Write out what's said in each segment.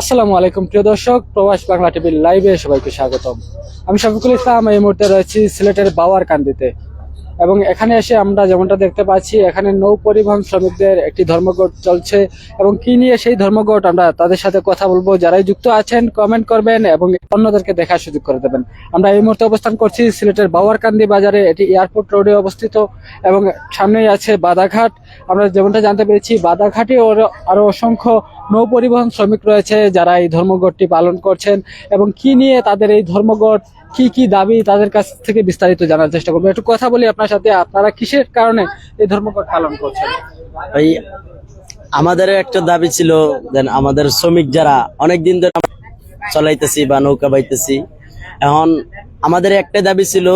আসসালামু আলাইকুম, প্রিয় দর্শক। প্রবাস বাংলা টিভির লাইভে সবাইকে স্বাগতম। আমি শফিকুল ইসলাম, এই মুহূর্তে রয়েছি সিলেটের বাওয়ার কান্দিতে এবং এখানে এসে আমরা যেমনটা দেখতে পাচ্ছি, এখানে নৌ পরিবহন শ্রমিকদের একটি ধর্মঘট চলছে এবং কি নিয়ে সেই ধর্মঘট আমরা তাদের সাথে কথা বলব। যারাই যুক্ত আছেন কমেন্ট করবেন এবং অন্যদেরকে দেখার সুযোগ করে দেবেন। আমরা এই মুহূর্তে অবস্থান করছি সিলেটের বাওয়ারকান্দি বাজারে, এটি এয়ারপোর্ট রোডে অবস্থিত এবং সামনেই আছে বাদাঘাট। আমরা যেমনটা জানতে পেরেছি, বাদাঘাটে আরও অসংখ্য নৌ পরিবহন শ্রমিক রয়েছে যারা এই ধর্মঘটটি পালন করছেন এবং কি নিয়ে তাদের এই ধর্মঘট কি কি দাবি তাদের কাছ থেকে বিস্তারিত জানার চেষ্টা করব। একটু কথা বলি আপনার সাথে, আপনারা কিসের কারণে এই ধর্মঘট পালন করছেন? ওই আমাদের একটা দাবি ছিল, দেন আমাদের শ্রমিক যারা অনেক দিন ধরে চলাইতেছি বা নৌকা বাইতেছি, এখন আমাদের একটা দাবি ছিল,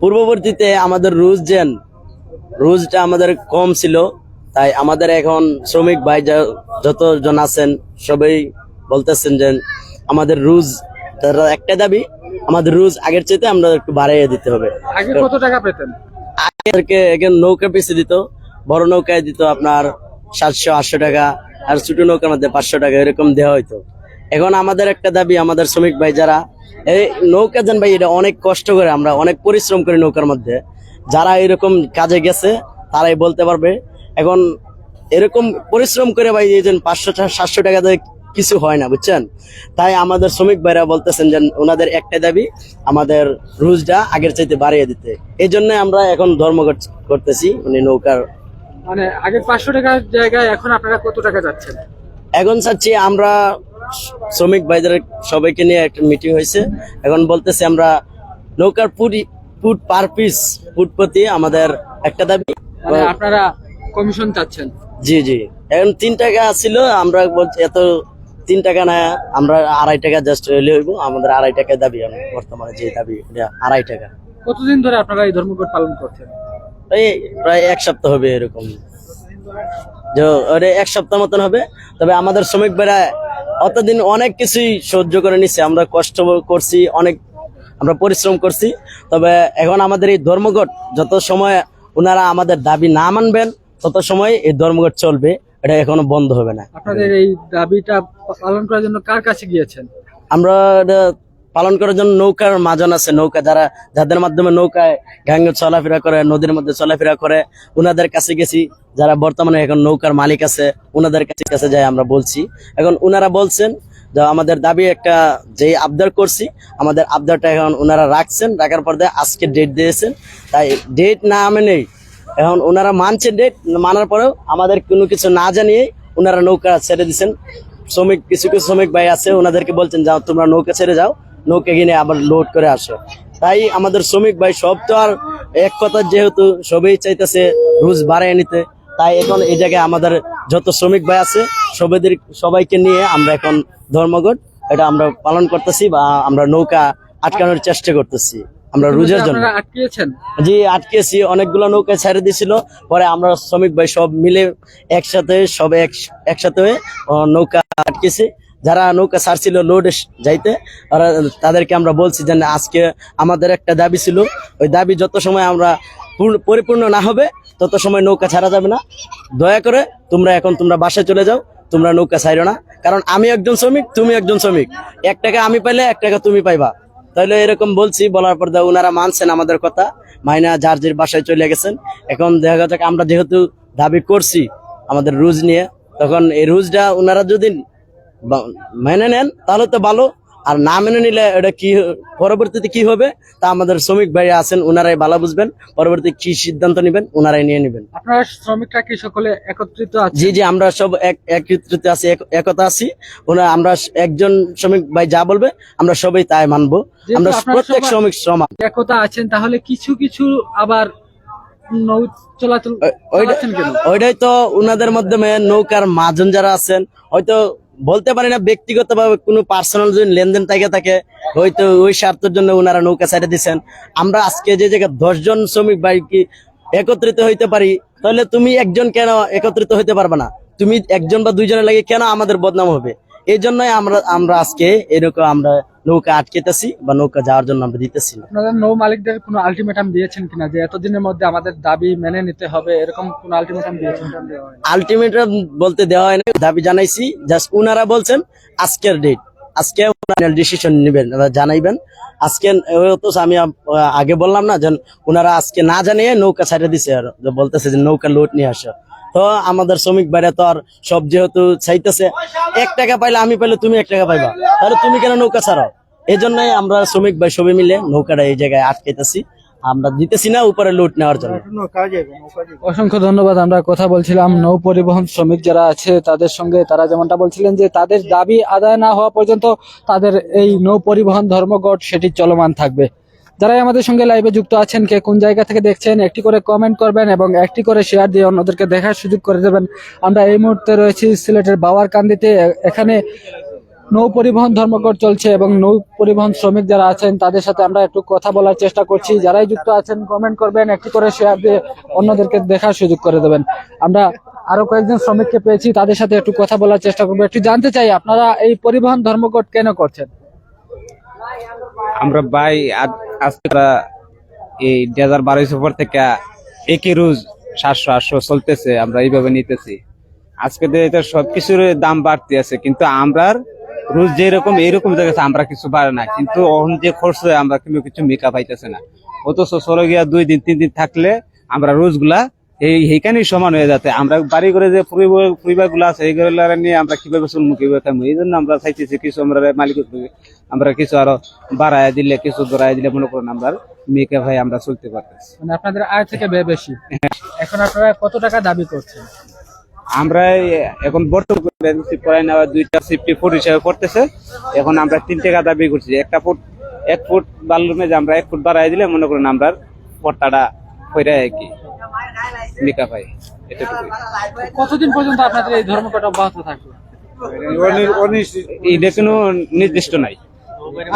পূর্ববর্তীতে আমাদের রুজ যেন, রুজটা আমাদের কম ছিল, তাই আমাদের এখন শ্রমিক ভাই যতজন আছেন, সবাই বলতেছেন যে আমাদের রুজ, তারা একটা দাবি আমাদের রুজ আগের চাইতে আমরা একটু বাড়াইয়ে দিতে হবে। আগে কত টাকা পেতেন? এখন নৌকা পিছে দিত বড় নৌকায় দিত আপনার সাতশো আটশো টাকা আর ছোট নৌকার মধ্যে পাঁচশো টাকা এরকম দেওয়া হইতো। এখন আমাদের একটা দাবি আমাদের শ্রমিক ভাই যারা এই নৌকা যান ভাই এটা অনেক কষ্ট করে আমরা অনেক পরিশ্রম করি নৌকার মধ্যে। যারা এরকম কাজে গেছে তারাই বলতে পারবে। এখন এরকম পরিশ্রম করে ভাই এই যে পাঁচশো সাতশো টাকা দিয়ে কিছু হয় না বুঝছেন? তাই আমাদের শ্রমিক ভাইরা বলতেছেন যে ওনাদের একটাই দাবি আমাদের রুজটা আগের চাইতে বাড়িয়ে দিতে। এই জন্য আমরা এখন ধর্মঘট করতেছি উনি নৌকার মানে আগে পাঁচশো টাকার জায়গায় এখন আপনারা কত টাকা যাচ্ছেন? এখন চাচ্ছি আমরা শ্রমিক ভাইদের সবাইকে নিয়ে একটা মিটিং হয়েছে। এখন বলতেছি আমরা নৌকার foot foot per piece foot প্রতি আমাদের একটা দাবি। মানে আপনারা কমিশন চাচ্ছেন। জি জি। এখন তিন টাকা ছিল আমরা বলছি এত তিন টাকা না আমরা আড়াই টাকা জাস্ট হইলে হইব আমাদের আড়াই টাকা দাবি বর্তমানে যে দাবি আড়াই টাকা। কতদিন ধরে আপনারা এই ধর্মঘট পালন করছেন? এই প্রায় এক সপ্তাহ হবে এরকম। এক সপ্তাহ মতন হবে তবে আমাদের শ্রমিক ভাইরা অতদিন অনেক কিছুই সহ্য করে নিচ্ছে আমরা কষ্ট করছি অনেক আমরা পরিশ্রম করছি তবে এখন আমাদের এই ধর্মঘট যত সময় ওনারা আমাদের দাবি না মানবেন তত সময় এই ধর্মঘট চলবে। এটা এখনও বন্ধ হবে না। আপনাদের এই দাবিটা পালন করার জন্য কার কাছে গিয়েছেন? আমরা এটা পালন করার জন্য নৌকার মাজন আছে নৌকা যারা যাদের মাধ্যমে নৌকায় গাঙ্গে চলাফেরা করে নদীর মধ্যে চলাফেরা করে ওনাদের কাছে গেছি। যারা বর্তমানে এখন নৌকার মালিক আছে ওনাদের কাছে কাছে যাই আমরা বলছি। এখন ওনারা বলছেন যে আমাদের দাবি একটা যেই আবদার করছি আমাদের আবদারটা এখন ওনারা রাখছেন রাখার পর দিয়ে আজকে ডেট দিয়েছেন। তাই ডেট না মেনেই এখন ওনারা মানছে ডেট মানার পরেও আমাদের কোনো কিছু না জানিয়ে ওনারা নৌকা ছেড়ে দিচ্ছেন শ্রমিক, কিছু কিছু শ্রমিক ভাই আছে, ওনাদেরকে বলছেন, যাও, তোমরা নৌকা ছেড়ে যাও, নৌকা কিনে আবার লোড করে আসো। তাই আমাদের শ্রমিক ভাই সব তো আর এক কথা যেহেতু সবই চাইতেছে রুজ বাড়ায় নিতে, তাই এখন এই জায়গায় আমাদের যত শ্রমিক ভাই আছে সবাইদের সবাইকে নিয়ে আমরা এখন ধর্মঘট, এটা আমরা পালন করতেছি বা আমরা নৌকা আটকানোর চেষ্টা করতেছি। আমরা রুজের জন্য। আটকিয়েছেন জি আটকেছি অনেকগুলো নৌকা ছেড়ে দিছিল। পরে আমরা শ্রমিক ভাই সব মিলে একসাথে সব এক- একসাথে হয়ে নৌকা আটকেছি। যারা নৌকা ছাড়ছিল লোড যাইতে ওরা তাদেরকে আমরা বলছি যে আজকে আমাদের একটা দাবি ছিল। ওই দাবি যত সময় আমরা পরিপূর্ণ না হবে তত সময় নৌকা ছাড়া যাবে না। দয়া করে তোমরা এখন তোমরা বাসায় চলে যাও তোমরা নৌকা ছাইরো না। কারণ আমি একজন শ্রমিক তুমি একজন শ্রমিক। এক টাকা আমি পাইলে এক টাকা তুমি পাইবা। তাহলে এরকম বলছি, বলার পর ওনারা মানছেন আমাদের কথা। মাইনা যার বাসায় চলে গেছেন। এখন দেখা যাচ্ছে আমরা যেহেতু দাবি করছি আমাদের রুজ নিয়ে, তখন এই রুজটা ওনারা যদি মেনে নেন, তাহলে তো ভালো। আর না মেনে নিলে এটা কি পরবর্তীতে কি হবে তা আমাদের শ্রমিক ভাই আছেন ওনারাই ভালো বুঝবেন। পরবর্তী কি সিদ্ধান্ত নেবেন ওনারাই নিয়ে নেবেন। আপনারা শ্রমিকরা কি সকলে একত্রিত জি জি আমরা সব এক একত্রিত আছি একতা আছি। ওনা আমরা একজন শ্রমিক ভাই যা বলবে আমরা সবাই তাই মানবো। আমরা প্রত্যেক শ্রমিক সমান। একতা আছেন তাহলে কিছু কিছু আবার নৌ চলাচল ওইটাই তো উনাদের মাধ্যমে নৌকার মাজন যারা আছেন হয়তো বলতে পারি না ব্যক্তিগত ভাবে কোনো পার্সোনাল যদি লেনদেন থাকে থাকে, হয়তো ওই স্বার্থের জন্য ওনারা নৌকা সাইডে দিচ্ছেন আমরা আজকে যে জায়গায় দশজন শ্রমিক ভাই কি একত্রিত হইতে পারি, তাহলে তুমি একজন কেন একত্রিত হইতে পারবে না? তুমি একজন বা দুইজনের লাগে কেন আমাদের বদনাম হবে? এই জন্যই আমরা আমরা আজকে এরকম আমরা নৌকা আটকেতেছি বা নৌকা যাওয়ার জন্য আমরা দিতেছি না। আপনাদের নৌ মালিকদের কোনো আলটিমেটাম দিয়েছেন কিনা যে এতদিনের মধ্যে আমাদের দাবি মেনে নিতে হবে এরকম কোনো আলটিমেটাম দিয়েছেন? আলটিমেটাম বলতে দেওয়া হয় না দাবি জানাইছি। জাস্ট উনারা বলছেন আজকের ডেট আজকে ডিসিশন নেবেন জানাইবেন। আজকে তো আমি আগে বললাম না যে উনারা আজকে না জানিয়ে নৌকা ছাড়ে দিছে আর বলতেছে যে নৌকা লোড নিয়ে আসো। তো আমাদের শ্রমিক বাইরে তো আর সব যেহেতু চাইতেছে, এক টাকা পাইলে আমি পাইলে তুমি এক টাকা পাইবা। তাহলে তুমি কেন নৌকা ছাড়াও এই জন্যই আমরা শ্রমিক ভাই সবাই মিলে নৌকাটা এই জায়গায় আটকাইতেছি। আমরা দিতেছি না, উপরে লুট নেওয়ার জন্য। অসংখ্য ধন্যবাদ, আমরা কথা বলছিলাম নৌ পরিবহন শ্রমিক যারা আছে তাদের সঙ্গে। তারা যেমনটা বলছিলেন যে তাদের দাবি আদায় না হওয়া পর্যন্ত তাদের এই নৌ পরিবহন ধর্মঘট সেটি চলমান থাকবে। যারাই আমাদের সঙ্গে লাইভে যুক্ত আছেন, কে কোন জায়গা থেকে দেখছেন, একটি করে কমেন্ট করবেন এবং একটি করে শেয়ার দিয়ে অন্যদেরকে দেখার সুযোগ করে দেবেন। আমরা এই মুহূর্তে রয়েছি সিলেটের বাওয়ার কান্দিতে এখানে নৌ পরিবহন ধর্মঘট চলছে এবং নৌ পরিবহন শ্রমিক যারা আছেন, তাদের সাথে আমরা একটু কথা বলার চেষ্টা করছি। যারাই যুক্ত আছেন কমেন্ট করবেন, একটি করে শেয়ার দিয়ে অন্যদেরকে দেখার সুযোগ করে দেবেন। আমরা আরও কয়েকজন শ্রমিককে পেয়েছি, তাদের সাথে একটু কথা বলার চেষ্টা করব। একটু জানতে চাই, আপনারা এই পরিবহন ধর্মঘট কেন করছেন? আমরা ভাই আজ- আজকে এই দুই হাজার বারোশো পর থেকে একই রোজ সাতশো আটশো চলতেছে, আমরা এইভাবে নিতেছি। আজকে তো এটা সবকিছুর দাম বাড়তে আছে, কিন্তু আমরা রোজ যেরকম এইরকম জায়গায় আমরা কিছু পারে না। কিন্তু অহন যে খরচ আমরা কিন্তু কিছু মেকআপ পাইতেছে না। অথচ চলে গিয়া দুই দিন, তিন দিন থাকলে আমরা রোজগুলা এই এইখানেই সমান হয়ে যাতে আমরা বাড়ি করে যে পরিবারগুলো আছে এইগুলো নিয়ে আমরা কীভাবে চলবো কীভাবে খাব এই জন্য আমরা চাইতেছি কিছু আমরা মালিক আমরা কিছু আরও বাড়ায় দিলে কিছু ধরাই দিলে মনে করেন আমরা মেয়েকে ভাই আমরা চলতে পারতেছি। মানে আপনাদের আয় থেকে ব্যয় বেশি। এখন আপনারা কত টাকা দাবি করছেন? আমরা এখন বর্তমানে পড়াই নেওয়া দুইটা সিফটি ফুট হিসাবে করতেছে এখন আমরা তিন টাকা দাবি করছি। একটা ফুট এক ফুট বালুর মেঝে আমরা এক ফুট বাড়াই দিলে মনে করেন আমরা পট্টাটা হয়ে আর কি। মেকা ভাই এটুকুই কতদিন পর্যন্ত আপনাদের এই ধর্মঘট অব্যাহত থাকবে? এটা কোনো নির্দিষ্ট নাই।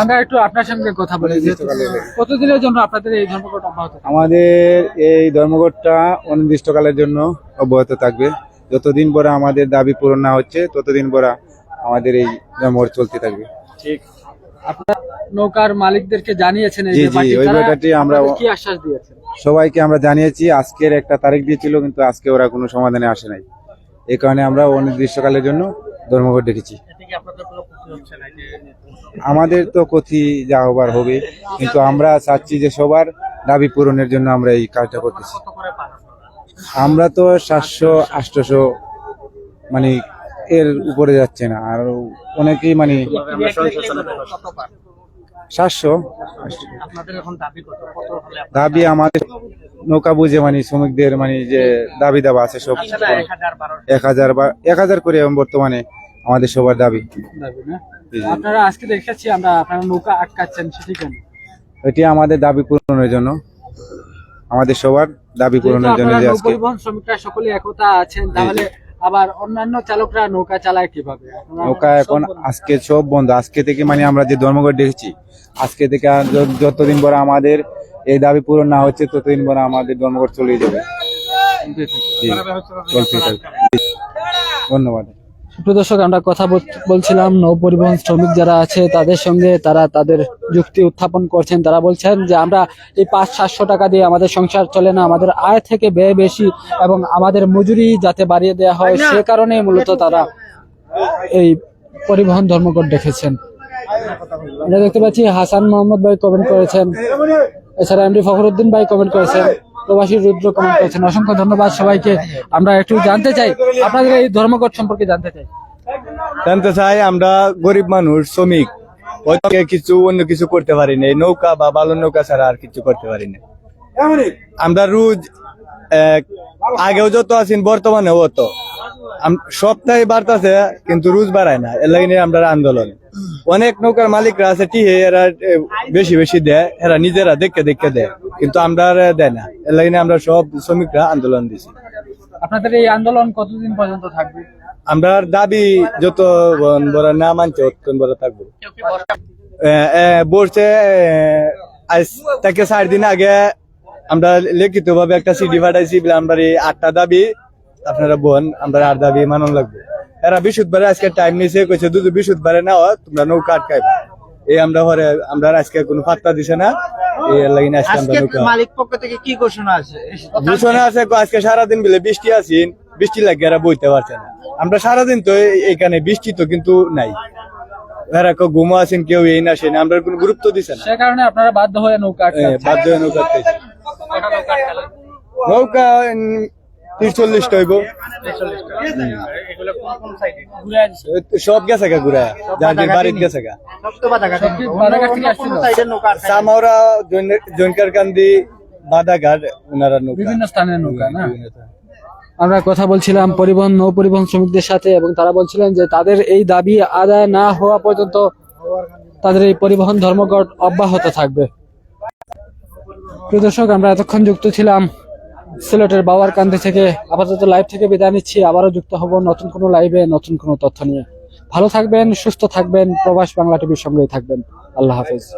আমরা একটু আপনার সঙ্গে কথা বলি কতদিনের জন্য আপনাদের এই ধর্মঘট অব্যাহত আমাদের এই ধর্মঘটটা অনির্দিষ্টকালের জন্য অব্যাহত থাকবে। যতদিন পরে আমাদের দাবি পূরণ না হচ্ছে ততদিন পরে আমাদের এই ধর্মঘট চলতে থাকবে। আপনার নৌকার মালিকদেরকে জানিয়েছেন এই জি, জি, ওই ব্যাপারটি আমরা- কি আশ্বাস দিয়েছেন? সবাইকে আমরা জানিয়েছি আজকের একটা তারিখ দিয়েছিল কিন্তু আজকে ওরা কোনো সমাধানে আসে নাই। এই কারণে আমরা অনির্দিষ্টকালের জন্য ধর্মঘট ডেকেছি। আমাদের তো কথি যা হবার হবে কিন্তু আমরা চাচ্ছি যে সবার দাবি পূরণের জন্য আমরা এই কাজটা করতেছি। আমরা তো সাতশো আটশোশো মানে এর উপরে যাচ্ছে না আর অনেকেই মানে সাতশো। দাবি আমাদের নৌকা বুঝে মানে শ্রমিকদের মানে যে দাবি দাবা আছে সব। এক হাজার বা এক হাজার করে বর্তমানে আমাদের সবার দাবি। আপনারা আজকে দেখেছি আমরা আপনারা নৌকা আটকাচ্ছেন সেটি কেন? এটি আমাদের দাবি পূরণের জন্য। আমাদের সবার দাবি পূরণের জন্য যে আজকে। শ্রমিকরা সকলে একতা আছেন তাহলে আবার অন্যান্য চালকরা নৌকা চালায় কীভাবে? নৌকা এখন আজকে সব বন্ধ। আজকে থেকে মানে আমরা যে ধর্মঘট দেখেছি আজকে থেকে যতদিন পরে আমাদের এই দাবি পূরণ না হচ্ছে ততদিন পরে আমাদের ধর্মঘট চলে যাবে। ধন্যবাদ। সুপ্রিয় দর্শক, আমরা কথা বলছিলাম নৌ পরিবহন শ্রমিক যারা আছে তাদের সঙ্গে তারা তাদের যুক্তি উত্থাপন করছেন। তারা বলছেন যে, আমরা এই পাঁচ সাতশো টাকা দিয়ে আমাদের সংসার চলে না, আমাদের আয় থেকে ব্যয় বেশি এবং আমাদের মজুরি যাতে বাড়িয়ে দেওয়া হয়, সে কারণে মূলত তারা এই পরিবহন ধর্মঘট দেখেছেন। আমরা দেখতে পাচ্ছি, হাসান মোহাম্মদ ভাই কমেন্ট করেছেন। এছাড়া এমডি ফখরুদ্দিন ভাই কমেন্ট করেছেন। প্রবাসী রুদ্র কমেন্ট করেছেন। অসংখ্য ধন্যবাদ সবাইকে। আমরা একটু জানতে চাই আপনাদের এই ধর্মঘট সম্পর্কে জানতে চাই। জানতে চাই আমরা গরিব মানুষ শ্রমিক। কিছু অন্য কিছু করতে পারি না এই নৌকা বা বালন নৌকা ছাড়া আর কিছু করতে পারি না আমরা রোজ এক, আগেও যত আছেন বর্তমানেও অত। সপ্তাহে বাড়তাছে কিন্তু রোজ বাড়ায় না। এর লাগে আমরা আন্দোলন। অনেক নৌকার মালিকরা আছে টি এরা বেশি বেশি দেয় এরা নিজেরা দেখে দেখে দেয় কিন্তু আমরা দেয় না। এর লাগে আমরা সব শ্রমিকরা আন্দোলন দিছি। আপনাদের এই আন্দোলন কতদিন পর্যন্ত থাকবে? আমরা দাবি যত বড় না মানছে অতক্ষণ বড় থাকব। বলছে আজ থেকে চার দিন আগে আমরা লিখিত ভাবে একটা সিডি পাঠাইছি বলে আমরা এই আটটা দাবি। আপনারা বোন আমরা আর দাবি মানন লাগবে। এরা বৃহস্পতিবারে আজকে টাইম নিয়েছে কইছে দুধ বৃহস্পতিবারে নেওয়া তোমরা নৌকা আটকাইবা। এই আমরা পরে আমরা আজকে কোনো পাত্তা দিছে না। এই লাগি না আজকে আমরা আজকে নৌকা মালিক পক্ষ থেকে কি ঘোষণা আছে? ঘোষণা আছে কো আজকে সারাদিন বিলে বৃষ্টি আছেন বৃষ্টি লাগে এরা বইতে পারছে না। আমরা সারাদিন তো এখানে বৃষ্টি তো কিন্তু নাই। এরা কেউ ঘুমো আছেন কেউ এই না সেন আমরা কোনো গুরুত্ব দিছে না। সে কারণে আপনারা বাধ্য হয়ে নৌকা বাধ্য হয়ে নৌকা। নৌকা তিরিশ চল্লিশটা হইব। সব গেছে গা ঘুরা। যে বাড়ির গেছে গা? সামাওরা জনকার কান্দি বাদাঘাট ওনারা নৌকা। বিভিন্ন স্থানের নৌকা না? আমরা কথা বলছিলাম পরিবহন নৌ পরিবহন শ্রমিকদের সাথে এবং তারা বলছিলেন যে তাদের এই দাবি আদায় না হওয়া পর্যন্ত তাদের এই পরিবহন ধর্মঘট অব্যাহত থাকবে। প্রিয় দর্শক আমরা এতক্ষণ যুক্ত ছিলাম সিলেটের বাবার কান্দি থেকে আপাতত লাইভ থেকে বিদায় নিচ্ছি। আবারও যুক্ত হব নতুন কোনো লাইভে নতুন কোনো তথ্য নিয়ে। ভালো থাকবেন, সুস্থ থাকবেন। প্রবাস বাংলা টিভির সঙ্গেই থাকবেন। আল্লাহ হাফেজ।